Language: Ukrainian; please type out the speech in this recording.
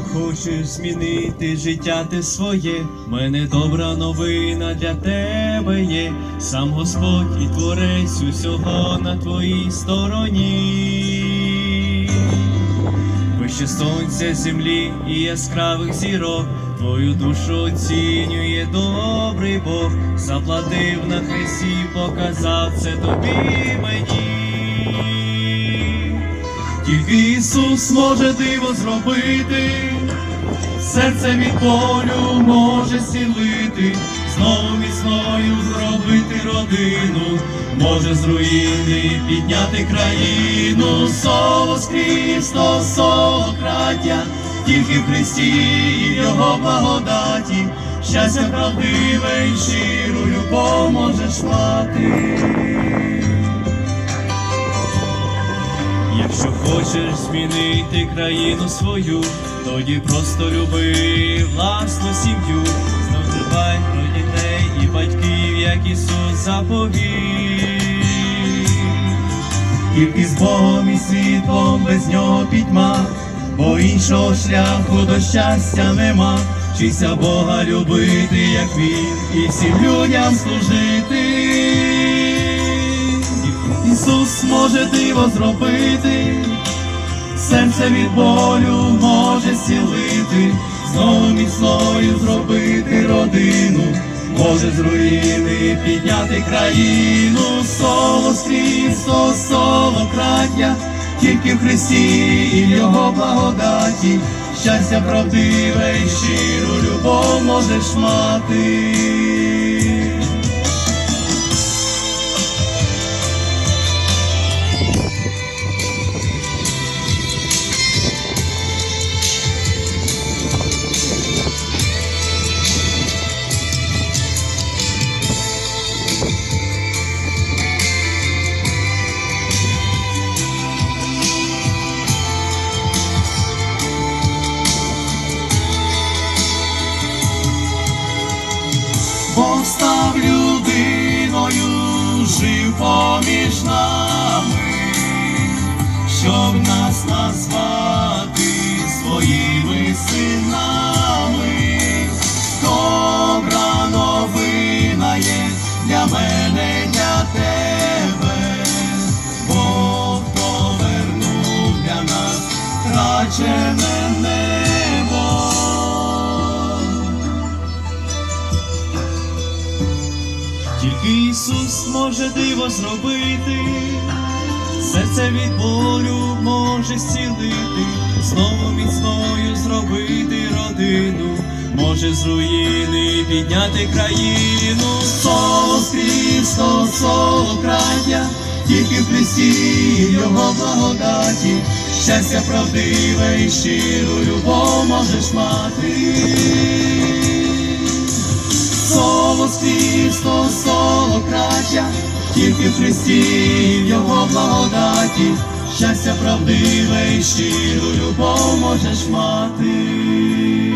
хочеш змінити життя ти своє, мене добра новина для тебе є. Сам Господь і творець усього на твоїй стороні. Вище сонця, землі і яскравих зірок, твою душу оцінює добрий Бог, заплатив на хресті, показав це тобі мені. Тільки Ісус може диво зробити, серце від болю може зцілити, знову міцною зробити родину, може з руїни підняти країну, соло Христос, соло краття, тільки в Христі Його благодаті, щастя правдиве і щиру любов можеш мати. Якщо хочеш змінити країну свою, тоді просто люби власну сім'ю, знов дбай про дітей і батьків, як Ісус заповів. Тільки з Богом і світлом без нього пітьма, бо іншого шляху до щастя нема. Вчися Бога любити, як він, і всім людям служити. Ісус може диво зробити, серце від болю може зцілити, знову міцною зробити родину, може з руїни підняти країну, соло Христос, соло краття, тільки в Христі і в Його благодаті, щастя правдиве і щиру любов можеш мати. Втрачене небо. Тільки Ісус може диво зробити, серце від болю може зцілити, знову міцною зробити родину, може з руїни підняти країну, соло Христос, соло краття, тільки в Христі і в Його щастя правдиве і щиру любов можеш мати. Соло свісто, соло краття, тільки в Христі Його благодаті, щастя правдиве і щиру любов можеш мати.